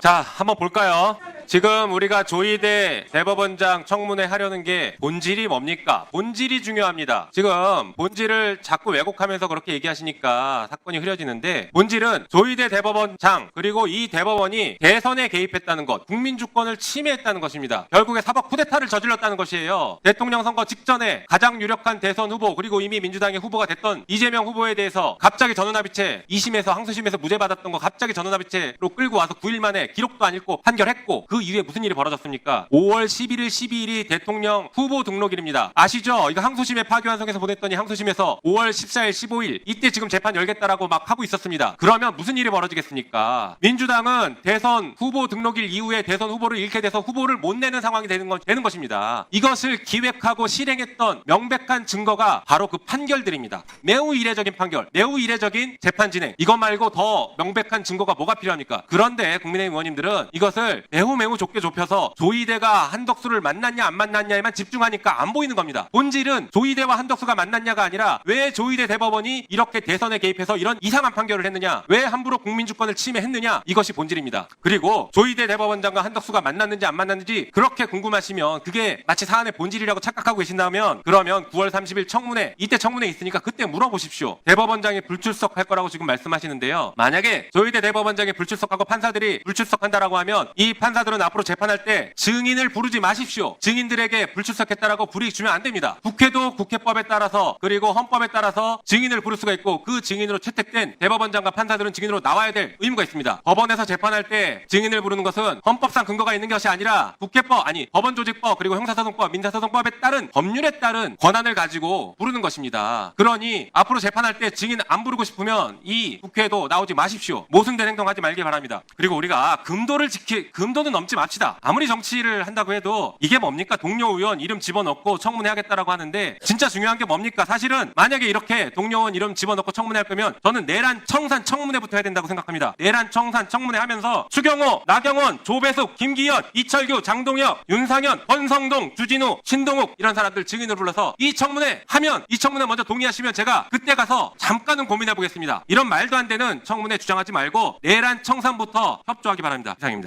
자, 한번 볼까요? 지금 우리가 조희대 대법원장 청문회 하려는 게 본질이 뭡니까? 본질이 중요합니다. 지금 본질을 자꾸 왜곡하면서 그렇게 얘기하시니까 사건이 흐려지는데 본질은 조희대 대법원장 그리고 이 대법원이 대선에 개입했다는 것, 국민 주권을 침해했다는 것입니다. 결국에 사법 쿠데타를 저질렀다는 것이에요. 대통령 선거 직전에 가장 유력한 대선 후보 그리고 이미 민주당의 후보가 됐던 이재명 후보에 대해서 갑자기 전원합의체 2심에서 항소심에서 무죄 받았던 거 갑자기 전원합의체로 끌고 와서 9일 만에 기록도 안 읽고 판결했고 그 이후에 무슨 일이 벌어졌습니까? 5월 11일, 12일이 대통령 후보 등록일입니다. 아시죠? 이거 항소심에 파기환송해서 보냈더니 항소심에서 5월 14일, 15일 이때 지금 재판 열겠다라고 막 하고 있었습니다. 그러면 무슨 일이 벌어지겠습니까? 민주당은 대선 후보 등록일 이후에 대선 후보를 잃게 돼서 후보를 못 내는 상황이 되는, 것, 되는 것입니다. 이것을 기획하고 실행했던 명백한 증거가 바로 그 판결들입니다. 매우 이례적인 판결, 매우 이례적인 재판 진행. 이것 말고 더 명백한 증거가 뭐가 필요합니까? 그런데 국민의힘 의원님들은 이것을 매우 매우 좁게 좁혀서 조이대가 한덕수를 만났냐 안 만났냐에만 집중하니까 안 보이는 겁니다. 본질은 조이대와 한덕수가 만났냐가 아니라 왜 조이대 대법원이 이렇게 대선에 개입해서 이런 이상한 판결을 했느냐? 왜 함부로 국민주권을 침해했느냐? 이것이 본질입니다. 그리고 조이대 대법원장과 한덕수가 만났는지 안 만났는지 그렇게 궁금하시면 그게 마치 사안의 본질이라고 착각하고 계신다면 그러면 9월 30일 청문회 이때 청문회 있으니까 그때 물어보십시오. 대법원장이 불출석할 거라고 지금 말씀하시는데요. 만약에 조이대 대법원장이 불출석하고 판사들이 불출석한다라고 하면 이 판사들은 앞으로 재판할 때 증인을 부르지 마십시오. 증인들에게 불출석했다라고 불이익 주면 안 됩니다. 국회도 국회법에 따라서 그리고 헌법에 따라서 증인을 부를 수가 있고 그 증인으로 채택된 대법원장과 판사들은 증인으로 나와야 될 의무가 있습니다. 법원에서 재판할 때 증인을 부르는 것은 헌법상 근거가 있는 것이 아니라 국회법 아니 법원조직법 그리고 형사소송법 민사소송법에 따른 법률에 따른 권한을 가지고 부르는 것입니다. 그러니 앞으로 재판할 때 증인 안 부르고 싶으면 이 국회에도 나오지 마십시오. 모순된 행동하지 말길 바랍니다. 그리고 우리가 금도를 지키 금도는 넘지 맙시다. 아무리 정치를 한다고 해도 이게 뭡니까 동료 의원 이름 집어넣고 청문회 하겠다라고 하는데 진짜 중요한 게 뭡니까? 사실은 만약에 이렇게 동료 의원 이름 집어넣고 청문회 할 거면 저는 내란 청산 청문회부터 해야 된다고 생각합니다. 내란 청산 청문회 하면서 추경호, 나경원, 조배숙, 김기현, 이철규, 장동혁, 윤상현, 권성동, 주진우, 신동욱 이런 사람들 증인을 불러서 이 청문회 하면 이 청문회 먼저 동의하시면 제가 그때 가서 잠깐은 고민해 보겠습니다. 이런 말도 안 되는 청문회 주장하지 말고 내란 청산부터 협조하기 바랍니다. 이상입니다.